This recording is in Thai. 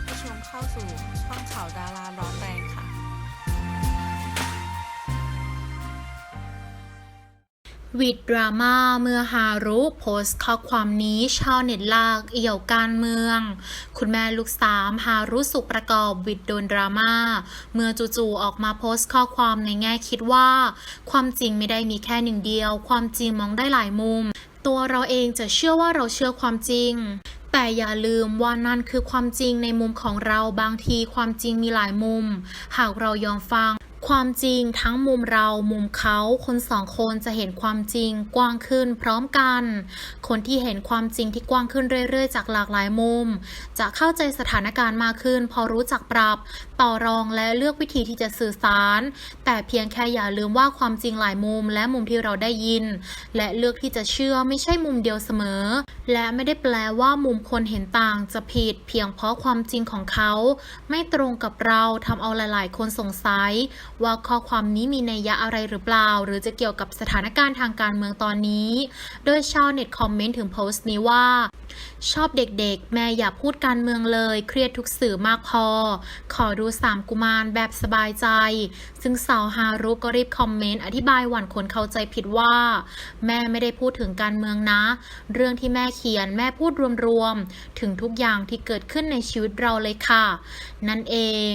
รับผู้ชมเข้าสู่ช่องข่าวดาราร้อนแรงค่ะ วิดดราม่าเมื่อฮารุโพสต์ข้อความนี้ชาวเน็ตลากเอี่ยวการเมือง คุณแม่ลูกสามฮารุสุขประกอบวิดโดนดราม่าเมื่อจู่ๆออกมาโพสต์ข้อความในแง่คิดว่า ความจริงไม่ได้มีแค่หนึ่งเดียว ความจริงมองได้หลายมุม ตัวเราเองจะเชื่อว่าเราเชื่อความจริง แต่อย่าลืมว่านั่นคือความจริงในมุมของเราบางทีความจริงมีหลายมุม หากเรายอมฟัง ความจริงทั้งมุมเรามุมเขาคนสองคนจะเห็นความจริงกว้างขึ้นพร้อมกัน คนที่เห็นความจริงที่กว้างขึ้นเรื่อย ๆ จากหลากหลายมุม จะเข้าใจสถานการณ์มากขึ้น พอรู้จักปรับ ต่อรองและเลือกวิธีที่จะสื่อสาร แต่เพียงแค่อย่าลืมว่าความจริงหลายมุม และมุมที่เราได้ยิน และเลือกที่จะเชื่อไม่ใช่มุมเดียวเสมอ และไม่ได้แปลว่ามุมคนเห็นต่างจะผิด เพียงเพราะความจริงของเขา ไม่ตรงกับเราทำเอาหลาย ๆ คนสงสัย ว่าข้อความนี้มีนัยยะอะไรหรือเปล่า หรือจะเกี่ยวกับสถานการณ์ทางการเมืองตอนนี้ โดยชาวเน็ตคอมเมนต์ถึงโพสต์นี้ว่า ชอบเด็กๆ แม่อย่าพูดการเมืองเลย เครียดทุกสื่อมากพอ ขอดูสามกุมารแบบสบายใจ ซึ่งสาวฮารุก็รีบคอมเมนต์อธิบายหวั่นคนเข้าใจผิดว่า แม่ไม่ได้พูดถึงการเมืองนะ เรื่องที่แม่เขียนแม่พูดรวมๆถึงทุกอย่างที่เกิดขึ้นในชีวิตเราเลยค่ะ นั่นเอง